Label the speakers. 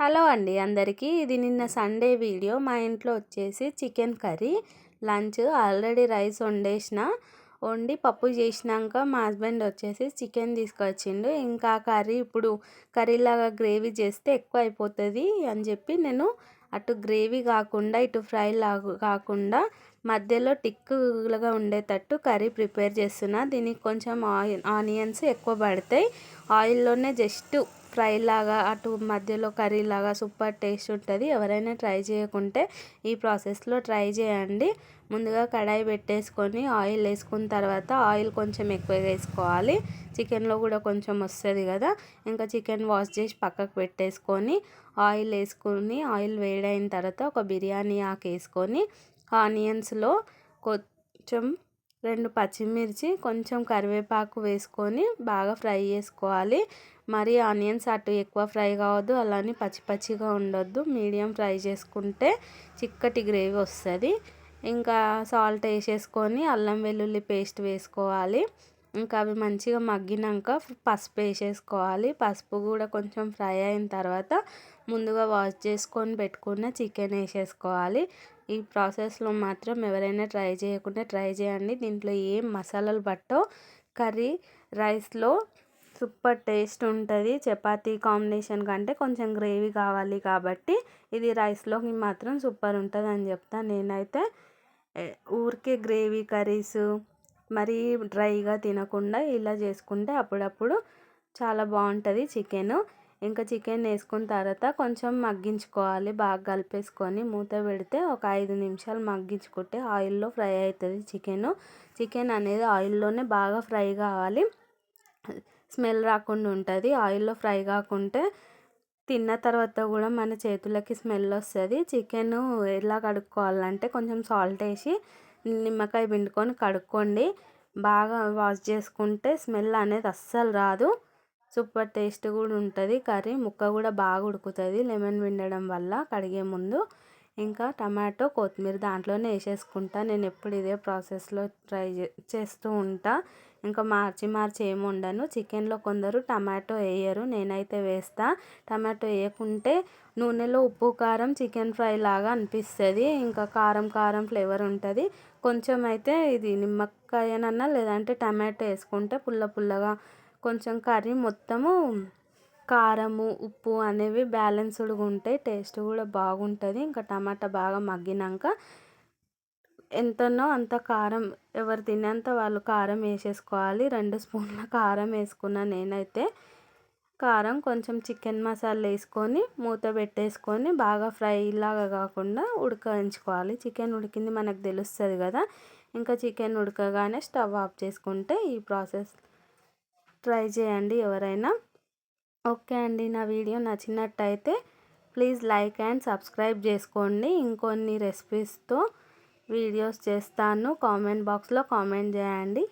Speaker 1: Hello అండి అందరికీ. ఇది నిన్న సండే వీడియో. మా ఇంట్లో వచ్చేసి chicken curry lunch already rice వండేసిన. వండి పప్పు చేసినాక మా హస్బెండ్ వచ్చేసి చికెన్ తీసుకొచ్చిండు. ఇంకా కర్రీ ఇప్పుడు కర్రీలాగా గ్రేవీ చేస్తే ఎక్కువ అయిపోతుంది అని చెప్పి నేను అటు గ్రేవీ కాకుండా ఇటు ఫ్రై లాగా కాకుండా మధ్యలో టిక్కులుగా ఉండేటట్టు కర్రీ ప్రిపేర్ చేస్తున్నా. దీనికి కొంచెం ఆయిల్ ఆనియన్స్ ఎక్కువ పడతాయి. ఆయిల్లోనే జస్ట్ ఫ్రై లాగా అటు మధ్యలో కర్రీ లాగా సూపర్ టేస్ట్ ఉంటుంది. ఎవరైనా ట్రై చేయకుంటే ఈ ప్రాసెస్లో ట్రై చేయండి. ముందుగా కడాయి పెట్టేసుకొని ఆయిల్ వేసుకున్న తర్వాత ఆయిల్ కొంచెం ఎక్కువ వేసుకోవాలి. చికెన్లో కూడా కొంచెం వస్తుంది కదా. ఇంకా చికెన్ వాష్ చేసి పక్కకు పెట్టేసుకొని ఆయిల్ వేసుకొని ఆయిల్ వేడైన తర్వాత ఒక బిర్యానీ ఆకు వేసుకొని ఆనియన్స్లో కొంచెం రెండు పచ్చిమిర్చి కొంచెం కరివేపాకు వేసుకొని బాగా ఫ్రై చేసుకోవాలి. మరి ఆనియన్స్ అటు ఎక్కువ ఫ్రై కావద్దు అలానే పచ్చి పచ్చిగా ఉండొద్దు. మీడియం ఫ్రై చేసుకుంటే చిక్కటి గ్రేవీ వస్తుంది. ఇంకా సాల్ట్ వేసేసుకొని అల్లం వెల్లుల్లి పేస్ట్ వేసుకోవాలి. ఇంకా అవి మంచిగా మగ్గినాక పసుపు వేసేసుకోవాలి. పసుపు కూడా కొంచెం ఫ్రై అయిన తర్వాత ముందుగా వాష్ చేసుకొని పెట్టుకున్న చికెన్ వేసేసుకోవాలి. ఈ ప్రాసెస్లో మాత్రం ఎవరైనా ట్రై చేయకుండా ట్రై చేయండి. దీంట్లో ఏం మసాలాలు పట్టో కర్రీ రైస్లో సూపర్ టేస్ట్ ఉంటుంది. చపాతీ కాంబినేషన్ కంటే కొంచెం గ్రేవీ కావాలి కాబట్టి ఇది రైస్లోకి మాత్రం సూపర్ ఉంటుంది అని చెప్తాను. నేనైతే ఊరికే గ్రేవీ కర్రీస్ మరీ డ్రైగా తినకుండా ఇలా చేసుకుంటే అప్పుడప్పుడు చాలా బాగుంటుంది చికెన్. ఇంకా చికెన్ వేసుకున్న తర్వాత కొంచెం మగ్గించుకోవాలి. బాగా కలిపేసుకొని మూత పెడితే ఒక ఐదు నిమిషాలు మగ్గించుకుంటే ఆయిల్లో ఫ్రై అవుతుంది చికెన్. చికెన్ అనేది ఆయిల్లోనే బాగా ఫ్రై కావాలి. స్మెల్ రాకుండా ఉంటుంది. ఆయిల్లో ఫ్రై కాకుంటే తిన్న తర్వాత కూడా మన చేతులకి స్మెల్ వస్తుంది. చికెన్ ఎలా కడుక్కోవాలంటే కొంచెం సాల్ట్ వేసి నిమ్మకాయ పిండుకొని కడుక్కోండి. బాగా వాష్ చేసుకుంటే స్మెల్ అనేది అస్సలు రాదు. సూపర్ టేస్ట్ కూడా ఉంటుంది. కర్రీ ముక్క కూడా బాగా ఉడుకుతుంది. లెమన్ పిండడం వల్ల కడిగే ముందు. ఇంకా టమాటో కొత్తిమీర దాంట్లోనే వేసేసుకుంటా. నేను ఎప్పుడు ఇదే ప్రాసెస్లో ట్రై చేస్తూ ఉంటా. ఇంకా మార్చి మార్చి ఏమి ఉండను చికెన్లో కొందరు టమాటో వేయరు నేనైతే వేస్తా. టమాటో వేయకుంటే నూనెలో ఉప్పు కారం చికెన్ ఫ్రై లాగా అనిపిస్తుంది. ఇంకా కారం కారం ఫ్లేవర్ ఉంటుంది. కొంచెం అయితే ఇది నిమ్మకాయనన్నా లేదంటే టమాటో వేసుకుంటే పుల్ల పుల్లగా కొంచెం కర్రీ మొత్తము కారము ఉప్పు అనేవి బ్యాలెన్స్డ్గా ఉంటాయి టేస్ట్ కూడా బాగుంటుంది. ఇంకా టమాటా బాగా మగ్గినాక ఎంతనో అంత కారం ఎవరు తినేంత వాళ్ళు కారం వేసేసుకోవాలి. రెండు స్పూన్ల కారం వేసుకున్న నేనైతే కారం కొంచెం చికెన్ మసాలా వేసుకొని మూత పెట్టేసుకొని బాగా ఫ్రై లాగా కాకుండా ఉడకయించుకోవాలి చికెన్ ఉడికింది మనకు తెలుస్తుంది కదా. ఇంకా చికెన్ ఉడకగానే స్టవ్ ఆఫ్ చేసుకుంటే ఈ ప్రాసెస్ ట్రై చేయండి ఎవరైనా. ఓకే అండి. నా వీడియో నచ్చినట్టయితే ప్లీజ్ లైక్ అండ్ సబ్స్క్రైబ్ చేసుకోండి. ఇంకొన్ని రెసిపీస్తో వీడియోస్ చేస్తాను. కామెంట్ బాక్స్లో కామెంట్ చేయండి.